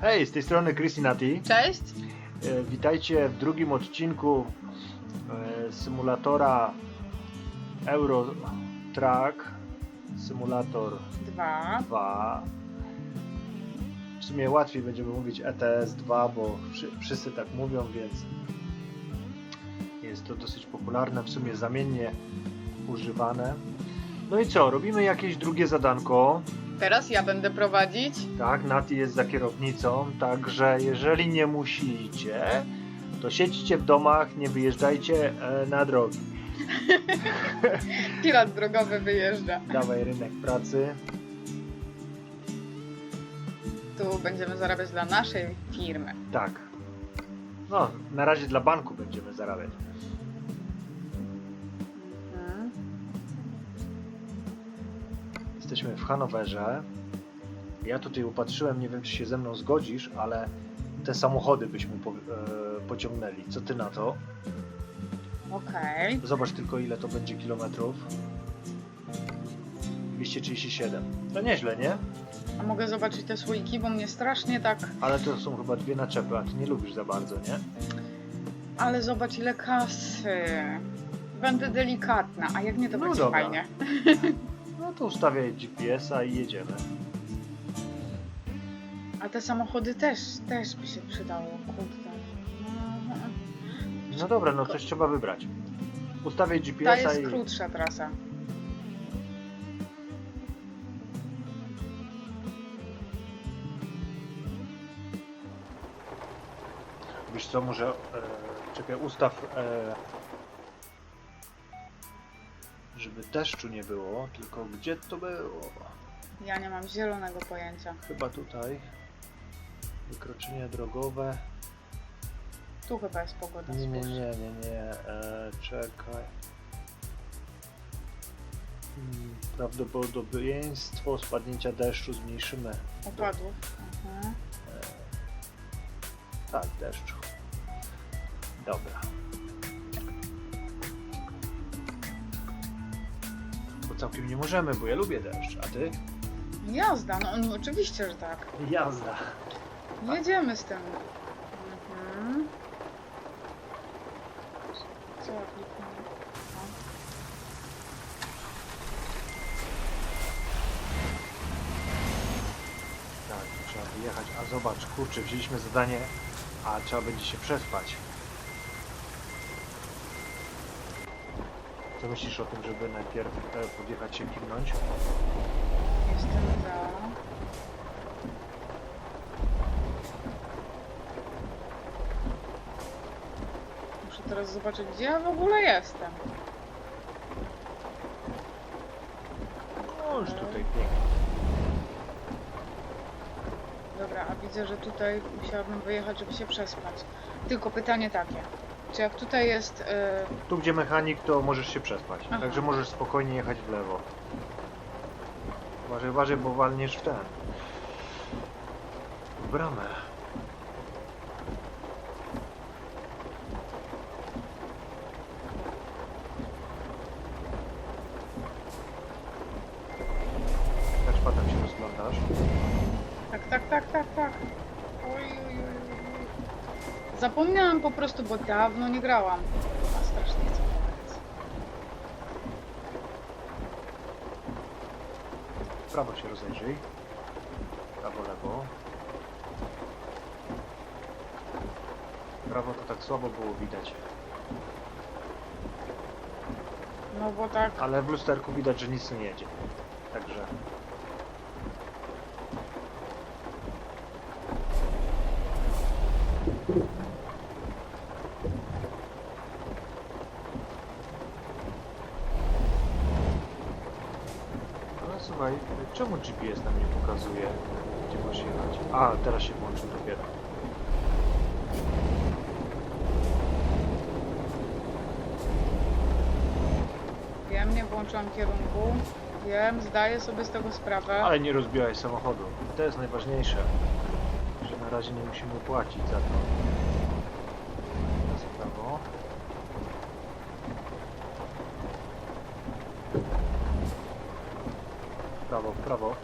Hej, z tej strony Chrisinati. Cześć. E, Witajcie w drugim odcinku e, symulatora Euro Truck Simulator Dwa. 2. W sumie łatwiej będziemy mówić ETS 2, bo wszy- wszyscy tak mówią, więc jest to dosyć popularne, w sumie zamiennie używane. No i co, robimy jakieś drugie zadanko. Teraz ja będę prowadzić. Tak, Nati jest za kierownicą, także jeżeli nie musicie, to siedźcie w domach, nie wyjeżdżajcie e, na drogi. Pirat drogowy wyjeżdża. Dawaj rynek pracy. Tu będziemy zarabiać dla naszej firmy. Tak. No, na razie dla banku będziemy zarabiać. Jesteśmy w Hanowerze. Ja tutaj upatrzyłem, nie wiem czy się ze mną zgodzisz, ale te samochody byśmy po, e, pociągnęli. Co ty na to? Okej. Zobacz tylko ile to będzie kilometrów. 237. To nieźle, nie? A mogę zobaczyć te słoiki, bo mnie strasznie tak... Ale to są chyba dwie naczepy, a ty nie lubisz za bardzo, nie? Ale zobacz ile kasy. Będę delikatna, a jak nie to No będzie dobra. fajnie. No to ustawiaj GPS-a i jedziemy. A te samochody też, też by się przydało, kurde. No dobra, no coś trzeba wybrać. Ustawiaj Ta GPS-a jest i... krótsza trasa. Wiesz co, może... E, czekaj, ustaw... E, żeby deszczu nie było, tylko gdzie to było? Ja nie mam zielonego pojęcia. Chyba tutaj. Wykroczenie drogowe. Tu chyba jest pogoda. Nie, nie, nie, nie, nie. E, czekaj. Hmm, Prawdopodobieństwo spadnięcia deszczu zmniejszymy. Opadów. Mhm. Tak, deszczu. Dobra. Całkiem nie możemy, bo ja lubię deszcz. A ty? Jazda, no, no oczywiście, że tak. Jazda. Jedziemy z tym. Mhm. Co ja kliknę? Tak, trzeba wyjechać. A zobacz, kurczę, wzięliśmy zadanie, a trzeba będzie się przespać. Co myślisz o tym, żeby najpierw e, podjechać się kimnąć? Jestem za. Muszę teraz zobaczyć, gdzie ja w ogóle jestem. No już tutaj pięknie. Dobra, a widzę, że tutaj musiałabym wyjechać, żeby się przespać. Tylko pytanie takie. Czy jak tutaj jest... e, Tu gdzie mechanik, to możesz się przespać. Aha. Także możesz spokojnie jechać w lewo. Uważaj, uważaj, bo walniesz w ten. W bramę. Potem się rozglądasz. Tak, tak, tak, tak, tak. Oj, oj, oj. Zapomniałam po prostu, bo dawno nie grałam. A strasznie chcę. W prawo się rozejrzyj. Prawo, lewo. Prawo to tak słabo było widać. No bo tak, Ale w lusterku widać, że nic nie jedzie. Także. Ale słuchaj, czemu GPS nam nie pokazuje, gdzie masz jechać? A, teraz się włączył dopiero. wiem, nie włączyłam kierunku. Wiem, zdaję sobie z tego sprawę. Ale nie rozbijaj samochodu. To jest najważniejsze. Że na razie nie musimy płacić za to. Teraz w prawo. W prawo, w prawo.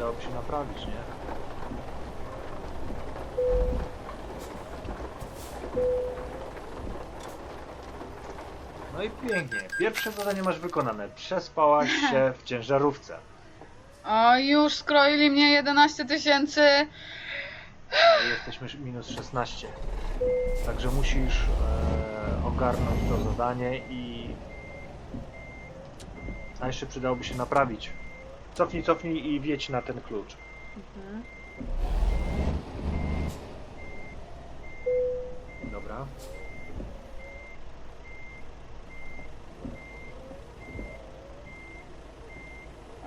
przydałoby się naprawić, nie? No i pięknie. Pierwsze zadanie masz wykonane. Przespałaś się w ciężarówce. O, już skroili mnie 11 tysięcy. Jesteśmy sz- minus 16. Także musisz e, ogarnąć to zadanie i... A jeszcze przydałoby się naprawić. Cofnij, cofnij i wjedź na ten klucz. Mhm. Dobra.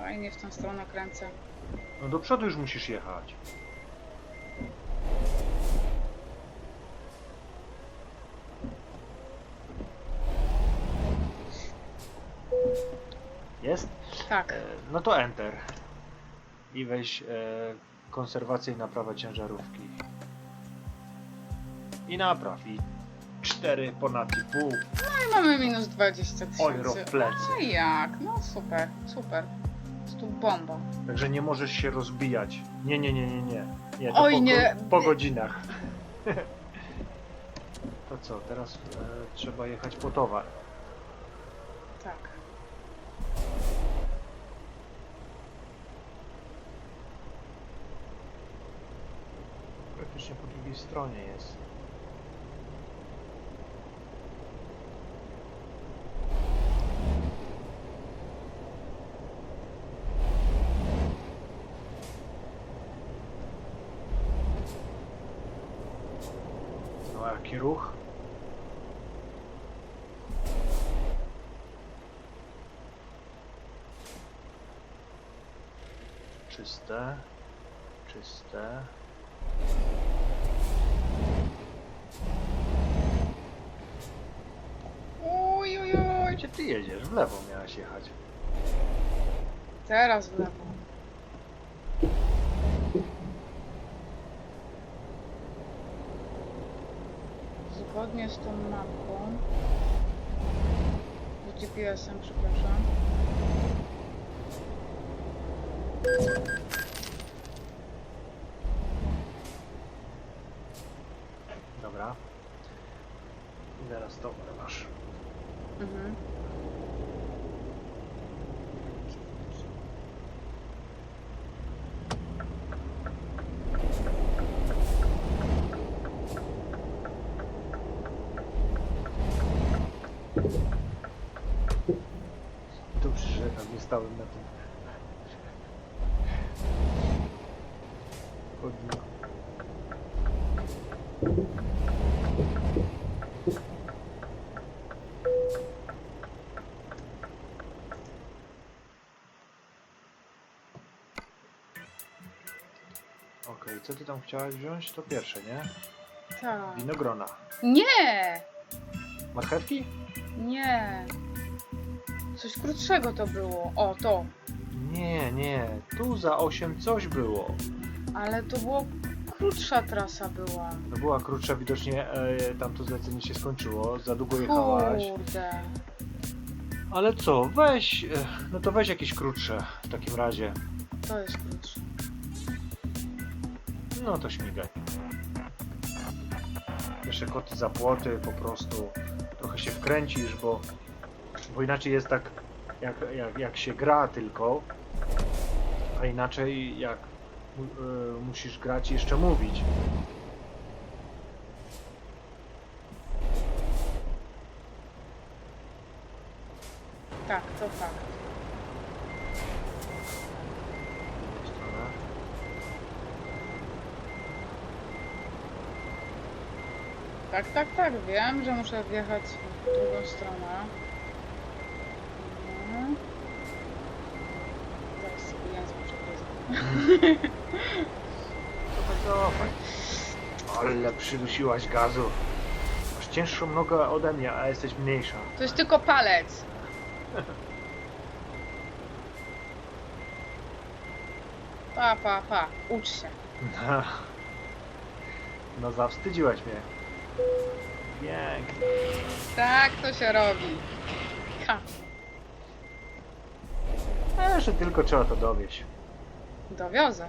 Oj, nie w tą stronę kręcę. No do przodu już musisz jechać. Jest? Tak. E, No to Enter. I weź e, konserwację i naprawę ciężarówki. I napraw. I 4 ponad i pół. No i mamy minus 20 Euro tysięcy. w plecy. No i jak? No super, super. Jest tu bomba. Także nie możesz się rozbijać. Nie, nie, nie, nie, nie. nie to Oj, po, nie. Po godzinach. to co, teraz e, trzeba jechać po towar. Tak. Praktycznie po drugiej stronie jest. No jaki ruch? Czyste, czyste. Uj, uj, uj. Gdzie ty jedziesz? W lewo miałaś jechać. Teraz w lewo. Zgodnie z tą mapą. Z GPS-em, przepraszam. Dobra. I teraz towar masz. Mhm. Dobrze, że tam nie stałem na tym. Chodniku. Okej, co ty tam chciałaś wziąć? To pierwsze, nie? Tak. Winogrona. Nie! Marchewki? Nie! Coś krótszego to było. O, to. Nie, nie. Tu za 8 coś było. Ale to było krótsza trasa była. No była krótsza, widocznie e, tam to zlecenie się skończyło, za długo jechałaś. Kurde. Ale co, weź, e, no to weź jakieś krótsze w takim razie. To jest krótsze. No to śmigaj. Jeszcze koty za płoty, po prostu trochę się wkręcisz, bo, bo inaczej jest tak, jak, jak, jak się gra tylko, a inaczej jak musisz grać i jeszcze mówić. Tak, to fakt. Tak, tak, tak. Wiem, że muszę wjechać w drugą stronę. Mhm. Zaraz sobie język przegryzę. Cofaj. Ale przydusiłaś gazu. Masz cięższą nogę ode mnie, a jesteś mniejsza. To jest tylko palec. Pa, pa, pa. Ucz się. No zawstydziłaś mnie. Pięknie. Tak to się robi. Ha. A jeszcze tylko trzeba to dowieść. Dowiozę.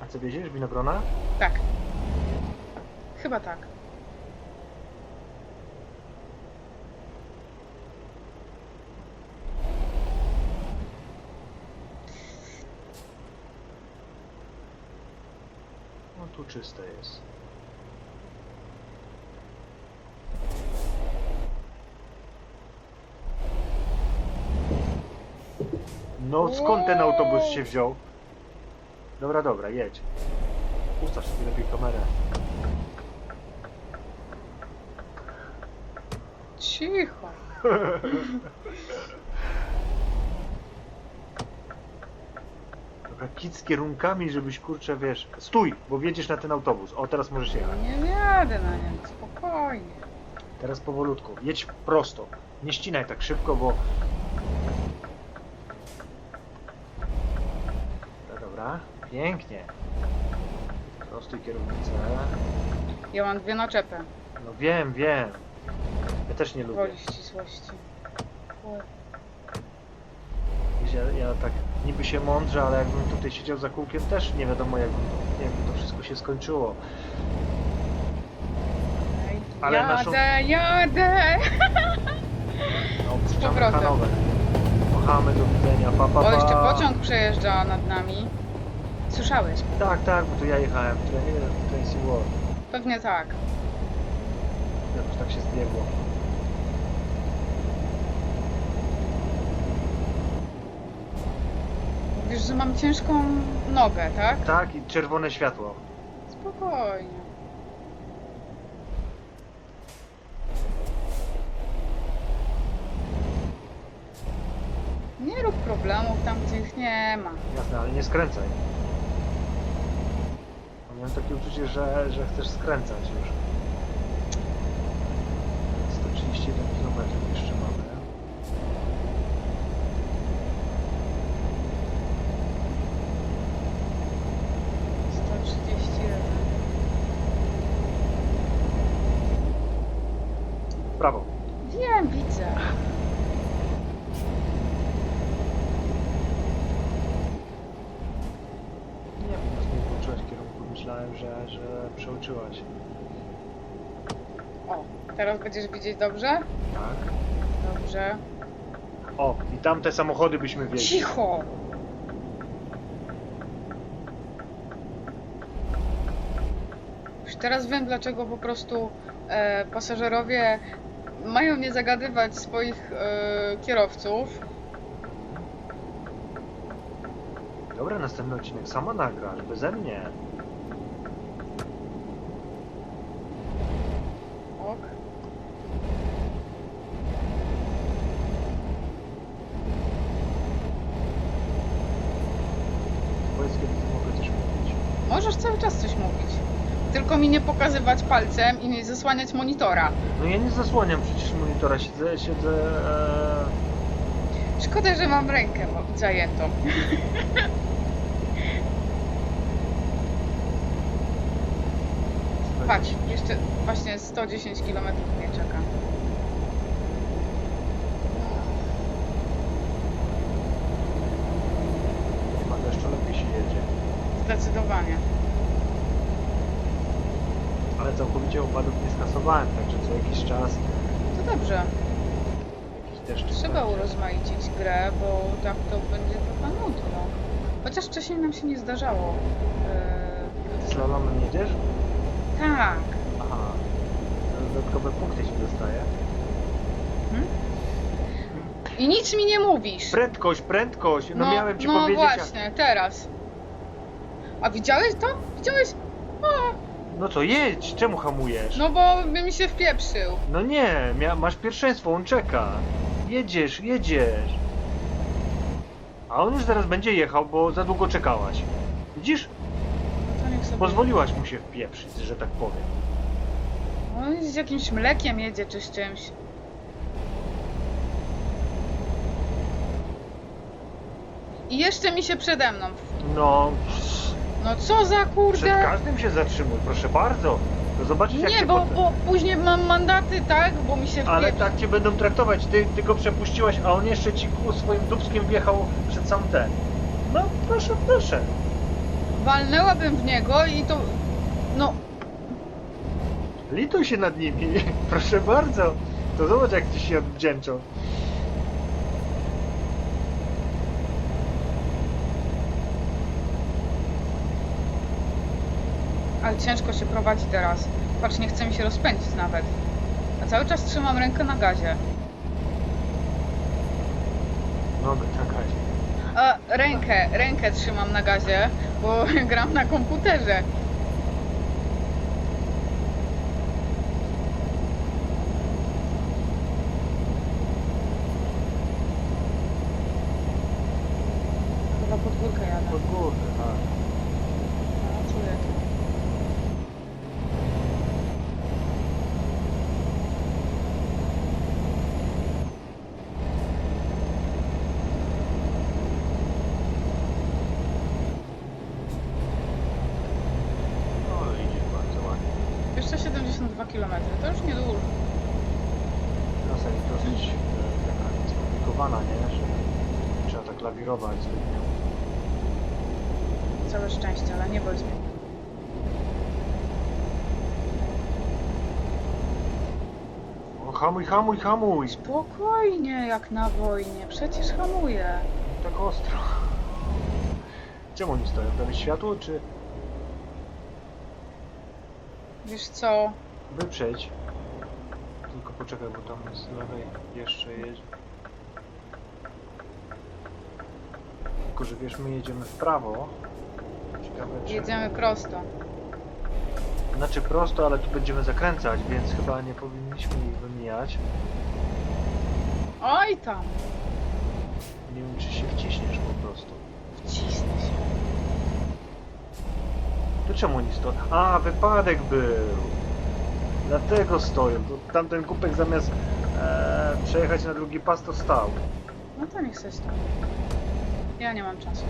A co wieziesz? Winogrona? Tak. Chyba tak. No tu czyste jest. No skąd ten autobus się wziął? Dobra, dobra, jedź. Ustaw sobie lepiej kamerę. Cicho. Dobra, kit z kierunkami, żebyś kurczę, wiesz... Stój, bo wjedziesz na ten autobus. O, teraz możesz jechać. Nie jadę na nim, spokojnie. Teraz powolutku. Jedź prosto. Nie ścinaj tak szybko, bo... Dobra. Pięknie. Prostuj kierownicę. Ja mam dwie naczepy. No wiem, wiem. Ja też nie lubię. Woli ścisłości. Oj. Wiesz, Ja, ja tak niby się mądrze, ale jakbym tutaj siedział za kółkiem też nie wiadomo jakby, jakby to wszystko się skończyło. Ale jadę, naszą- jadę! No, puszczamy powrotem. Hanower. Kochamy, do widzenia, pa, pa, O, pa. jeszcze pociąg przejeżdża nad nami. Słyszałeś? Tak, tak, bo to ja jechałem w Tren- w Tennessee World. Pewnie tak. Jakoś tak się zbiegło. Wiesz, że mam ciężką nogę, tak? Tak, i czerwone światło. Spokojnie. Nie rób problemów tam, gdzie ich nie ma. Jasne, ale nie skręcaj. Miałem takie uczucie, że, że chcesz skręcać już. 131 km jeszcze mamy. Prawo. Wiem, widzę. Nie, po prostu nie włączyłaś kierunku. Myślałem, że, że przeoczyłaś. O, teraz będziesz widzieć dobrze? Tak. Dobrze. O, i tamte samochody byśmy wiedzieli. Cicho! Już teraz wiem, dlaczego po prostu e, pasażerowie mają nie zagadywać swoich e, kierowców. Dobra, następny odcinek sama nagrasz, beze mnie. Ok. Powiedz, kiedy mogę coś mówić. Możesz cały czas coś mówić. Tylko mi nie pokazywać palcem i nie zasłaniać monitora. No ja nie zasłaniam przecież monitora, siedzę, siedzę... E... Szkoda, że mam rękę mo- zajętą. Patrz, jeszcze właśnie 110 km mnie czeka. Nie ma deszczu, lepiej się jedzie. Zdecydowanie. Ale całkowicie skasowałem, także co jakiś czas To dobrze. jakiś deszcz. Trzeba urozmaicić grę, bo tak to będzie trochę nudno. Chociaż wcześniej nam się nie zdarzało. Eee, Slalomem jedziesz? tak. Aha. Dodatkowe punkty ci dostaje. I nic mi nie mówisz. Prędkość, prędkość! No, miałem ci no powiedzieć. a- właśnie, teraz. A widziałeś to? Widziałeś? No to jedź, czemu hamujesz? no bo by mi się wpieprzył. No nie, mia- masz pierwszeństwo, on czeka. Jedziesz, jedziesz. A on już zaraz będzie jechał, bo za długo czekałaś. Widzisz? No to niech sobie... Pozwoliłaś mu się wpieprzyć, że tak powiem. On z jakimś mlekiem jedzie czy z czymś. I jeszcze mi się przede mną. No, No co za przed kurde. każdym się zatrzymuj, proszę bardzo. To zobaczysz jak Nie, cię bo, potem- bo później mam mandaty, tak? Bo mi się Ale tak cię będą traktować, ty, ty go przepuściłaś, a on jeszcze ci ku swoim dubskiem wjechał przed sam ten. No, proszę, proszę. Walnęłabym w niego i to... No, Lituj się nad nimi, proszę bardzo. To zobacz, jak ci się odwdzięczą. Ciężko się prowadzi teraz. Patrz, nie chce mi się rozpędzić nawet. A cały czas trzymam rękę na gazie. No, czekaj. A, rękę, rękę trzymam na gazie, bo gram na komputerze. Chyba pod górkę jadę. Pod górę, tak. No, czuję to. No, ale idzie bardzo ładnie. Jeszcze 72 km, to już niedużo. Trasa jest dosyć e, taka skomplikowana, nie? Że trzeba tak lawirować zbytnio. Całe szczęście, ale nie. O, hamuj, hamuj, hamuj! Spokojnie, jak na wojnie. Przecież hamuję. Tak ostro. Czemu oni stoją? Jest światło, czy Wiesz co? wyprzeć? Tylko poczekaj, bo tam z lewej jeszcze jedzie. Tylko, że wiesz, my jedziemy w prawo. Ciekawe, czy... Jedziemy prosto. Znaczy prosto, ale tu będziemy zakręcać, więc chyba nie powinniśmy ich wymijać. Oj tam! Nie wiem, czy się wciśniesz po prostu. Wcisnę się. To czemu stoją? A, wypadek był! Dlatego stoją. To tamten kupek zamiast e, przejechać na drugi pas, to stał. No to niech se stoi. Ja nie mam czasu.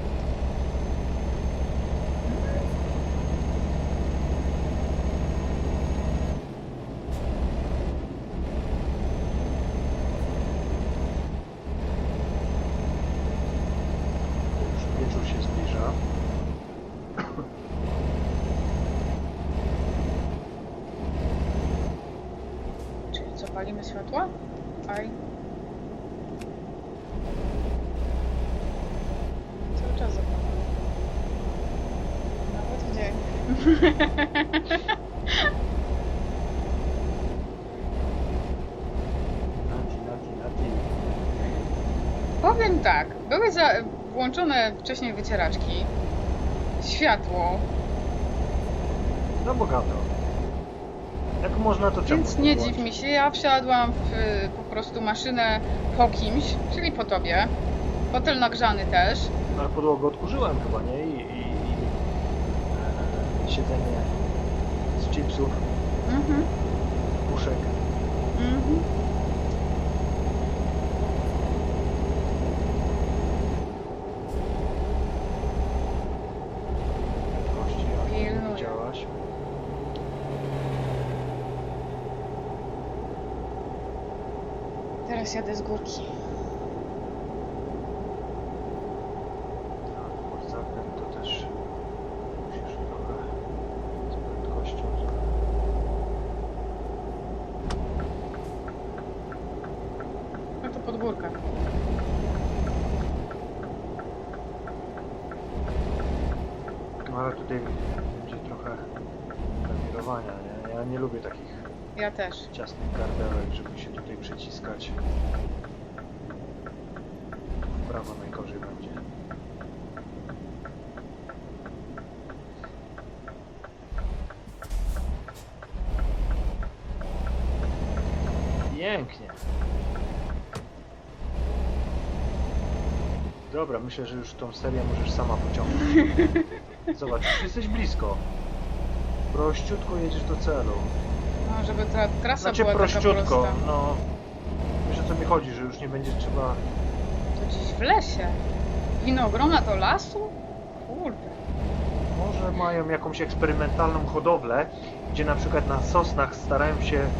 Już wieczór się zbliża. Palimy światła? Aj. Cały czas zapalamy. Nawet w dzień. Powiem tak, były za, włączone wcześniej wycieraczki, światło, No bogato. Można, to czemu więc nie dziw mi się. Ja wsiadłam w y, po prostu maszynę po kimś, czyli po tobie. Hotel nagrzany też. Ale podłogę odkurzyłem chyba, nie? I, i, i e, siedzenie z chipsów, Mhm, puszek. mhm. Prędkości, jak Pilnuję. widziałaś. Teraz jadę z górki. Tak, pod zakręt to też musisz trochę z prędkością. żeby- No to pod górkę. No ale tutaj będzie trochę lawirowania, nie? Ja nie lubię takich Ja też. ciasnych gardełek, żeby się tutaj przyciskać. W prawo najgorzej będzie. Pięknie. Dobra, myślę, że już tą serię możesz sama pociągnąć. Zobacz, już jesteś blisko. Prościutko jedziesz do celu. No, żeby ta trasa Znaczy była taka prościutko, prosta. no. Wiesz o co mi chodzi, że już nie będzie trzeba... To gdzieś w lesie. Winogrona do lasu? Kurde. Może mają jakąś eksperymentalną hodowlę, gdzie na przykład na sosnach starają się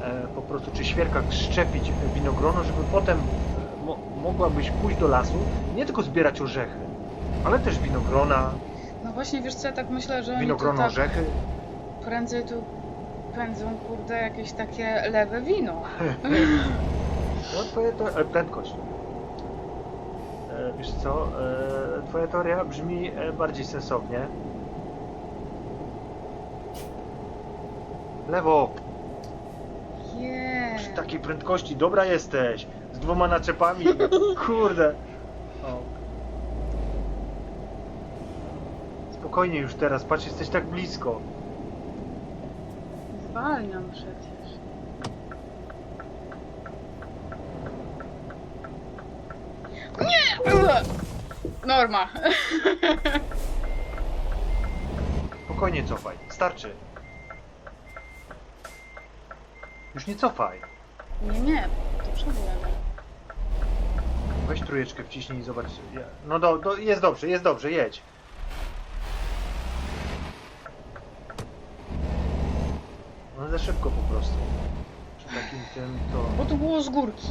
e, po prostu czy świerkach szczepić winogrono, żeby potem e, mo mogłabyś pójść do lasu, nie tylko zbierać orzechy, Ale też winogrona, No właśnie, wiesz co, ja tak myślę, że oni winogrono tak rzeky. prędzej tu pędzą, kurde, jakieś takie lewe wino. No twoje to... E, prędkość. E, wiesz co, e, twoja teoria brzmi e, bardziej sensownie. Lewo, przy takiej prędkości, dobra jesteś. Z dwoma naczepami, kurde. O. Spokojnie już teraz, patrz, jesteś tak blisko. Zwalniam przecież. Nie! Norma. Spokojnie cofaj, starczy. Już nie cofaj. Nie, nie, to przodujemy. Weź trójeczkę wciśnij i zobacz. No do, do, jest dobrze, jest dobrze, jedź. No za szybko po prostu. Przy takim tym to... Bo tu było z górki.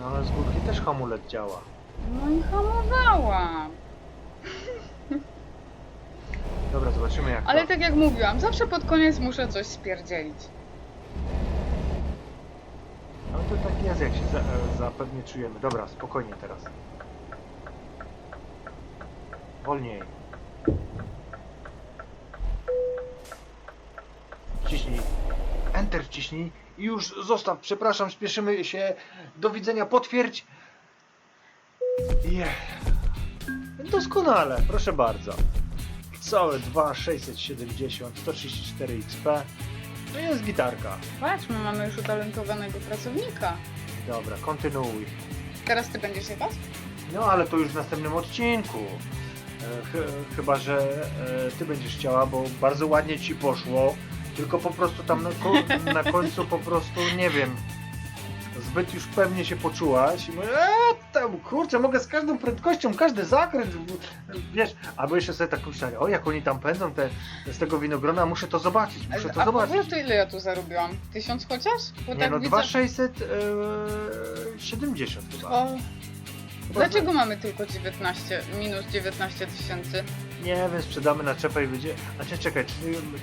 No ale z górki też hamulec działa. No i hamowałam. Dobra, zobaczymy jak Ale to... tak jak mówiłam, zawsze pod koniec muszę coś spierdzielić. Ale to tak jest, jak się za, e, zapewnie czujemy. Dobra, spokojnie teraz. Wolniej. Wciśnij. Enter wciśnij i już zostaw. Przepraszam, śpieszymy się. Do widzenia, potwierdź. Yeah. Doskonale, proszę bardzo. Całe 2, 670, 134 XP. To jest gitarka. Patrz, my mamy już utalentowanego pracownika. Dobra, kontynuuj. Teraz ty będziesz jechać? No ale to już w następnym odcinku. E, ch- chyba, że e, ty będziesz chciała, bo bardzo ładnie ci poszło. Tylko po prostu tam na, ko- na końcu po prostu nie wiem. Zbyt już pewnie się poczułaś i mówię, eee, tam kurczę, mogę z każdą prędkością, każdy zakręt, wiesz, albo jeszcze sobie tak myślałem, o jak oni tam pędzą te, z tego winogrona, muszę to zobaczyć, muszę to A zobaczyć. to ile ja tu zarobiłam? Tysiąc chociaż? Bo Nie tak no, widzę... 2670 chyba. O, Chyba, dlaczego mamy tylko 19, minus 19 tysięcy? Nie wiem, sprzedamy naczepę i będzie. A czy czekaj, czy,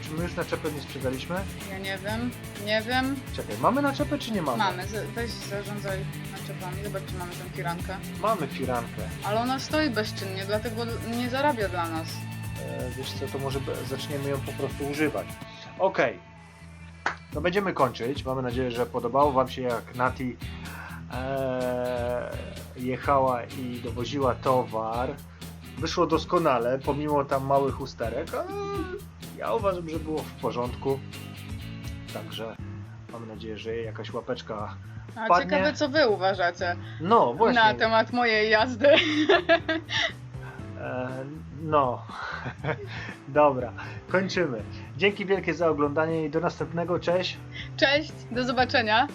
czy my już naczepę nie sprzedaliśmy? Ja nie wiem, nie wiem. Czekaj, mamy naczepę czy nie mamy? Mamy, z- weź zarządzaj naczepami, zobacz czy mamy tę firankę. Mamy firankę. Ale ona stoi bezczynnie, dlatego nie zarabia dla nas. E, wiesz co, to może be- zaczniemy ją po prostu używać. Okej. To będziemy kończyć. Mamy nadzieję, że podobało Wam się jak Nati e, jechała i dowoziła towar. Wyszło doskonale, pomimo tam małych usterek, ale ja uważam, że było w porządku. Także mamy nadzieję, że jakaś łapeczka. A Wpadnie. ciekawe co wy uważacie No właśnie. na temat mojej jazdy. E, no. Dobra, kończymy. Dzięki wielkie za oglądanie i do następnego. Cześć. Cześć, do zobaczenia.